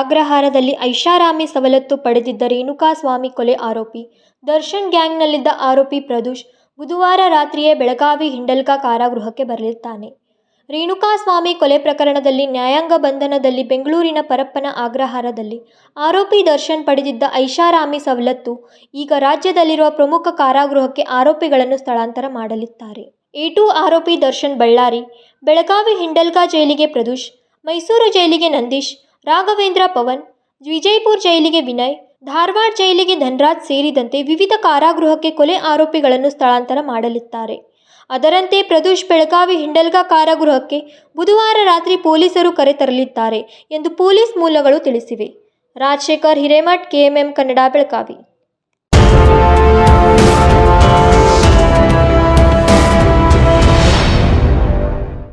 ಅಗ್ರಹಾರದಲ್ಲಿ ಐಷಾರಾಮಿ ಸವಲತ್ತು ಪಡೆದಿದ್ದ ರೇಣುಕಾಸ್ವಾಮಿ ಕೊಲೆ ಆರೋಪಿ ದರ್ಶನ್ ಗ್ಯಾಂಗ್ನಲ್ಲಿದ್ದ ಆರೋಪಿ ಪ್ರದೂಷ್ ಬುಧವಾರ ರಾತ್ರಿಯೇ ಬೆಳಗಾವಿ ಹಿಂಡಲ್ಕಾ ಕಾರಾಗೃಹಕ್ಕೆ ಬರಲಿದ್ದಾನೆ. ರೇಣುಕಾಸ್ವಾಮಿ ಕೊಲೆ ಪ್ರಕರಣದಲ್ಲಿ ನ್ಯಾಯಾಂಗ ಬಂಧನದಲ್ಲಿ ಬೆಂಗಳೂರಿನ ಪರಪ್ಪನ ಅಗ್ರಹಾರದಲ್ಲಿ ಆರೋಪಿ ದರ್ಶನ್ ಪಡೆದಿದ್ದ ಐಷಾರಾಮಿ ಸವಲತ್ತು ಈಗ ರಾಜ್ಯದಲ್ಲಿರುವ ಪ್ರಮುಖ ಕಾರಾಗೃಹಕ್ಕೆ ಆರೋಪಿಗಳನ್ನು ಸ್ಥಳಾಂತರ ಮಾಡಲಿದ್ದಾರೆ. ಎ ಟು ಆರೋಪಿ ದರ್ಶನ್ ಬಳ್ಳಾರಿ, ಬೆಳಗಾವಿ ಹಿಂಡಲ್ಕಾ ಜೈಲಿಗೆ ಪ್ರದೂಷ್, ಮೈಸೂರು ಜೈಲಿಗೆ ನಂದೀಶ್, ರಾಘವೇಂದ್ರ ಪವನ್, ವಿಜಯಪುರ್ ಜೈಲಿಗೆ ವಿನಯ್, ಧಾರವಾಡ ಜೈಲಿಗೆ ಧನ್ರಾಜ್ ಸೇರಿದಂತೆ ವಿವಿಧ ಕಾರಾಗೃಹಕ್ಕೆ ಕೊಲೆ ಆರೋಪಿಗಳನ್ನು ಸ್ಥಳಾಂತರ ಮಾಡಲಿದ್ದಾರೆ. ಅದರಂತೆ ಪ್ರದೋಷ್ ಬೆಳಗಾವಿ ಹಿಂಡಲ್ಗಾ ಕಾರಾಗೃಹಕ್ಕೆ ಬುಧವಾರ ರಾತ್ರಿ ಪೊಲೀಸರು ಕರೆ ತರಲಿದ್ದಾರೆ ಎಂದು ಪೊಲೀಸ್ ಮೂಲಗಳು ತಿಳಿಸಿವೆ. ರಾಜಶೇಖರ್ ಹಿರೇಮಠ್ ಕೆಎಂಎಂ ಕನ್ನಡ, ಬೆಳಗಾವಿ